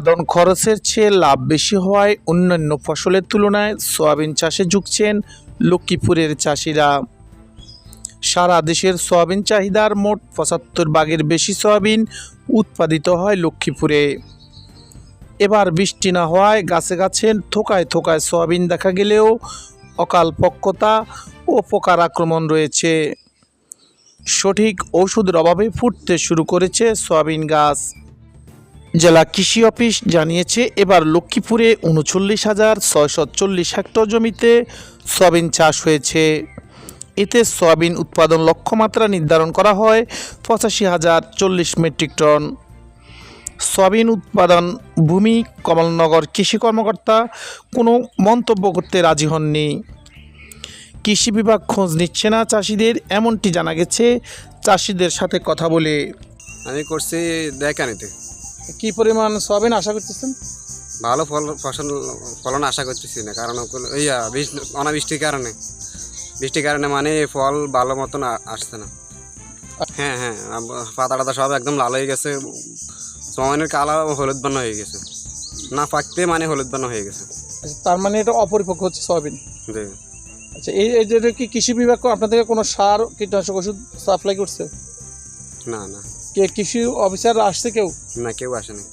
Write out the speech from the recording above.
উৎপাদন খরচের চেয়ে লাভ বেশি হওয়ায় অন্যান্য ফসলের তুলনায় সয়াবিন চাষে ঝুঁকছেন লক্ষ্মীপুরের চাষিরা। সারা দেশের সয়াবিন চাহিদার মোট পঁচাত্তর ভাগের বেশি সয়াবিন উৎপাদিত হয় লক্ষ্মীপুরে। এবার বৃষ্টি না হওয়ায় গাছে গাছে থোকায় থোকায় সয়াবিন দেখা গেলেও অকাল পক্কতা ও পোকার আক্রমণ রয়েছে। সঠিক ওষুধের অভাবে ফুটতে শুরু করেছে সয়াবিন গাছ। জেলা কৃষি অফিস জানিয়েছে, এবার লক্ষ্মীপুরে উনচল্লিশ হাজার ছয়শো হেক্টর জমিতে সয়াবিন চাষ হয়েছে। এতে সয়াবিন উৎপাদন লক্ষ্যমাত্রা নির্ধারণ করা হয় পঁচাশি হাজার চল্লিশ মেট্রিক টন। সয়াবিন উৎপাদন ভূমি কমলনগর কৃষি কর্মকর্তা কোনো মন্তব্য করতে রাজি হননি। কৃষি বিভাগ খোঁজ নিচ্ছে না চাষিদের, এমনটি জানা গেছে। চাষিদের সাথে কথা বলে। আমি করছি দেখানিতে। কি পরিমাণ সয়াবিন আশা করতেছেন? ভালো ফল ফসল ফলন আশা করতেছি না কারণ ইয়া অনাবৃষ্টির কারণে। বৃষ্টির কারণে মানে ফল ভালো মতন আসছে না। হ্যাঁ হ্যাঁ আব- পাতা টাতা সব একদম লাল হয়ে গেছে। সমানের কালার হলুদ বর্ণ হয়ে গেছে। না পাকতে মানে হলুদ বর্ণ হয়ে গেছে। আচ্ছা, তার মানে এটা অপরিপক্ক হচ্ছে সয়াবিন? জি। আচ্ছা এই যে কি কৃষি বিভাগ আপনাদের কোনো সার কীটনাশক ওষুধ সাপ্লাই করছে? না না। কে কৃষি অফিসার আসছে কেউ? না কেউ আসেনি।